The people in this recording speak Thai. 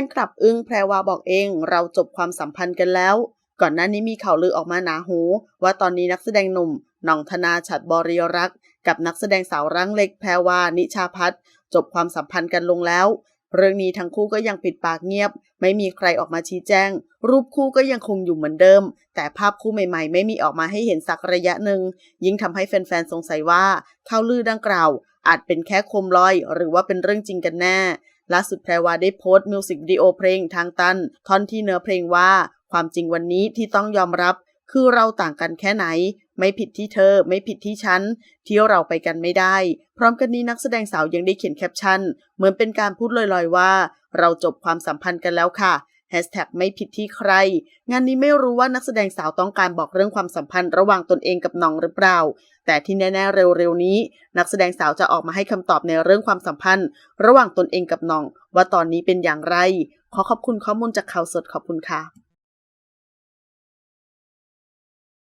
นคลับอึ้งแพรวาบอกเอง เราจบความสัมพันธ์กันแล้ว ก่อนหน้านี้มีข่าวลือออกมาหนาหู ว่าตอนนี้นักแสดงหนุ่มน่องธนาฉัดบริยรักษ์กับนักแสดงสาวร่างเล็กแพรวานิชาพัฒจบความสัมพันธ์กันลงแล้ว เรื่องนี้ทั้งคู่ก็ยังปิดปากเงียบ ไม่มีใครออกมาชี้แจง รูปคู่ก็ยังคงอยู่เหมือนเดิม แต่ภาพคู่ใหม่ๆ ไม่มีออกมาให้เห็นสักระยะหนึ่ง ยิ่งทำให้แฟนๆสงสัยว่าข่าวลือดังกล่าว อาจเป็นแค่โคมลอย หรือว่าเป็นเรื่องจริงกันแน่ ล่าสุดแพรวาได้โพสต์มิวสิกวิดีโอเพลงทางตัน ท่อนที่เนื้อเพลงว่า ความจริงวันนี้ที่ต้องยอมรับ คือเราต่างกันแค่ไหน ไม่ผิดที่เธอ ไม่ผิดที่ฉันที่เราไปกันไม่ได้ พร้อมกันนี้นักแสดงสาวยังได้เขียนแคปชั่น เหมือนเป็นการพูดลอยๆว่า เราจบความสัมพันธ์กันแล้วค่ะ แฮชแท็กไม่ผิดที่ใคร งานนี้ไม่รู้ว่านักแสดงสาวต้องการบอกเรื่องความสัมพันธ์ระหว่างตนเองกับน้องหรือเปล่า แต่ที่แน่ๆเร็วๆนี้ นักแสดงสาวจะออกมาให้คำตอบในเรื่องความสัมพันธ์ ระหว่างตนเองกับน้อง ว่าตอนนี้เป็นอย่างไร ขอขอบคุณข้อมูลจากข่าวสดขอบคุณค่ะ